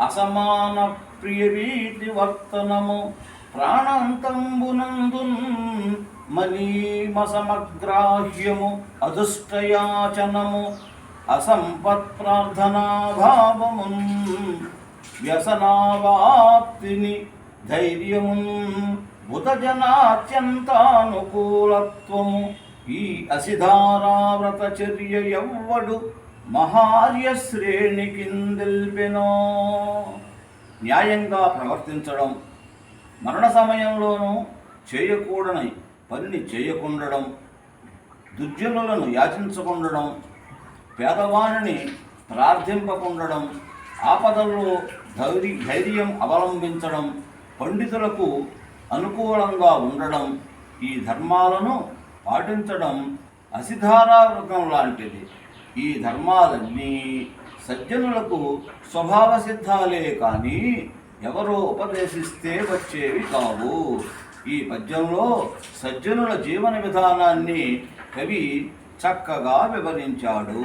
అసమాన ప్రియవీతి వర్తనము ప్రాణాంతంబునందున్ మనీమసమగ్రాహ్యము అదుష్టయాచనము అసంపత్ ప్రార్థనాభావమున్ వ్యసనావాప్తిని ధైర్యమున్ బుధజనాత్యంతానుకూలత్వము ఈ అసిధారావ్రత చర్య ఎవ్వడు మహార్య శ్రేణి కిందెల్పెనో న్యాయంగా ప్రవర్తించడం మరణ సమయంలోనూ చేయకూడని పనిని చేయకుండడం దుర్జనులను యాచించకుండడం పేదవాణిని ప్రార్థింపకుండడం ఆపదల్లో ధైర్య ధైర్యం అవలంబించడం పండితులకు అనుకూలంగా ఉండడం ఈ ధర్మాలను పాటించడం అసిధారావృతం లాంటిది. ఈ ధర్మాలన్నీ సజ్జనులకు స్వభావ సిద్ధాలే కానీ ఎవరో ఉపదేశిస్తే వచ్చేవి కావు. ఈ పద్యంలో సజ్జనుల జీవన విధానాన్ని కవి చక్కగా వివరించాడు.